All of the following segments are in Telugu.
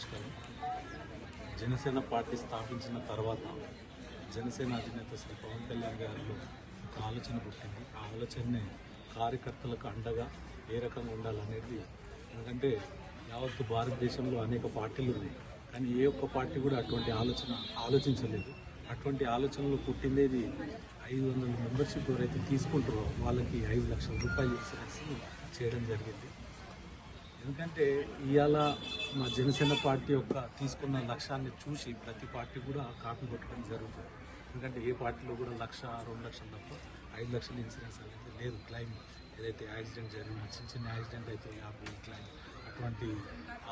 నమస్కారం. జనసేన పార్టీ స్థాపించిన తర్వాత జనసేన అధినేత శ్రీ పవన్ కళ్యాణ్ గారిలో ఒక ఆలోచన పుట్టింది. ఆ ఆలోచననే కార్యకర్తలకు అండగా ఏ రకంగా ఉండాలనేది ఎందుకంటే యావత్తు భారతదేశంలో అనేక పార్టీలు ఉన్నాయి. కానీ ఏ ఒక్క పార్టీ కూడా అటువంటి ఆలోచన ఆలోచించలేదు. అటువంటి ఆలోచనలు పుట్టిందేది ఐదు వందల మెంబర్షిప్ ఎవరైతే తీసుకుంటారో వాళ్ళకి ఐదు లక్షల రూపాయలు ఇన్సూరెన్స్ చేయడం జరిగింది. ఎందుకంటే ఇవాళ మా జనసేన పార్టీ యొక్క తీసుకున్న లక్ష్యాన్ని చూసి ప్రతి పార్టీ కూడా కాపీ కొట్టడం జరుగుతుంది. ఎందుకంటే ఏ పార్టీలో కూడా లక్ష రెండు లక్షలు తప్ప ఐదు లక్షల ఇన్సూరెన్స్ అనేది లేదు. క్లైమ్ ఏదైతే యాక్సిడెంట్ జరిగిన చిన్న చిన్న యాక్సిడెంట్ అయితే యాభై క్లైమ్ అటువంటి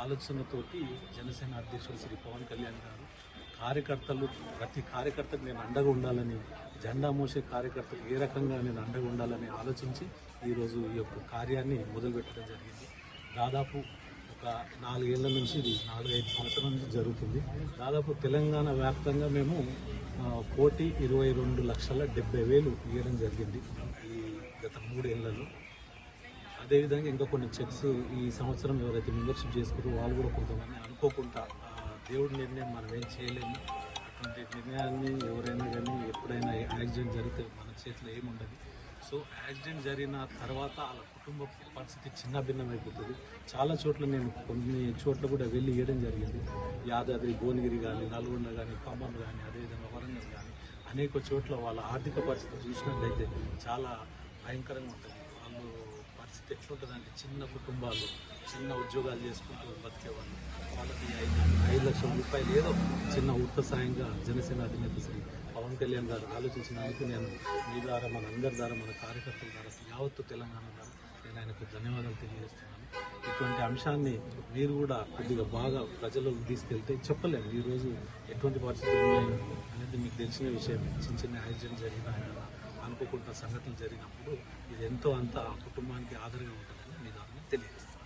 ఆలోచనతోటి జనసేన అధ్యక్షుడు శ్రీ పవన్ కళ్యాణ్ గారు కార్యకర్తలు ప్రతి కార్యకర్తకు నేను అండగా ఉండాలని జెండా మోసే కార్యకర్తకు ఏ రకంగా నేను అండగా ఉండాలని ఆలోచించి ఈరోజు ఈ యొక్క కార్యాన్ని మొదలుపెట్టడం జరిగింది. దాదాపు ఒక నాలుగేళ్ళ నుంచి ఇది నాలుగైదు సంవత్సరాల నుంచి జరుగుతుంది. దాదాపు తెలంగాణ వ్యాప్తంగా మేము కోటి ఇరవై రెండు లక్షల డెబ్బై వేలు ఇవ్వడం జరిగింది ఈ గత మూడేళ్ళలో. అదేవిధంగా ఇంకా కొన్ని చెక్స్ ఈ సంవత్సరం ఎవరైతే మెంబర్షిప్ చేసుకున్నారో వాళ్ళు కూడా కొంతమంది అనుకోకుండా దేవుడి నిర్ణయం మనం ఏం చేయలేము. అటువంటి నిర్ణయాన్ని ఎవరైనా కానీ ఎప్పుడైనా యాక్సిడెంట్ జరిగితే మన చేతిలో ఏముండదు. సో యాక్సిడెంట్ జరిగిన తర్వాత వాళ్ళ కుటుంబ పరిస్థితి చిన్న భిన్నమైపోతుంది చాలా చోట్ల నేను కొన్ని చోట్ల కూడా వెళ్ళి ఇవ్వడం జరిగింది. యాదాద్రి భువనగిరి కానీ నల్గొండ కానీ ఖమ్మం కానీ అదేవిధంగా వరంగల్ కానీ అనేక చోట్ల వాళ్ళ ఆర్థిక పరిస్థితి చూసినట్లయితే చాలా భయంకరంగా ఉంటుంది. వాళ్ళు పరిస్థితి ఎట్లుంటుందంటే చిన్న కుటుంబాలు చిన్న ఉద్యోగాలు చేసుకుంటూ బతికేవాళ్ళు. వాళ్ళకి ఐదు ఐదు లక్షల రూపాయలు ఏదో చిన్న ఉత్త సాయంగా జనసేన అధినేత శ్రీ పవన్ కళ్యాణ్ గారు ఆలోచించినందుకు నేను మీ ద్వారా మన అందరి ద్వారా మన కార్యకర్తల ద్వారా యావత్తు తెలంగాణ ద్వారా నేను ఆయనకు ధన్యవాదాలు తెలియజేస్తున్నాను. ఇటువంటి అంశాన్ని మీరు కూడా కొద్దిగా బాగా ప్రజలకు తీసుకెళ్తే చెప్పలేము. ఈరోజు ఎటువంటి పరిస్థితులు ఉన్నాయి అనేది మీకు తెలిసిన విషయం. చిన్న చిన్న యాక్సిడెంట్ జరిగిన ఏదైనా అనుకోకుండా సంఘటనలు జరిగినప్పుడు ఇది ఎంతో అంత ఆ కుటుంబానికి ఆదరగా ఉంటుందని మీ ద్వారా తెలియజేస్తాను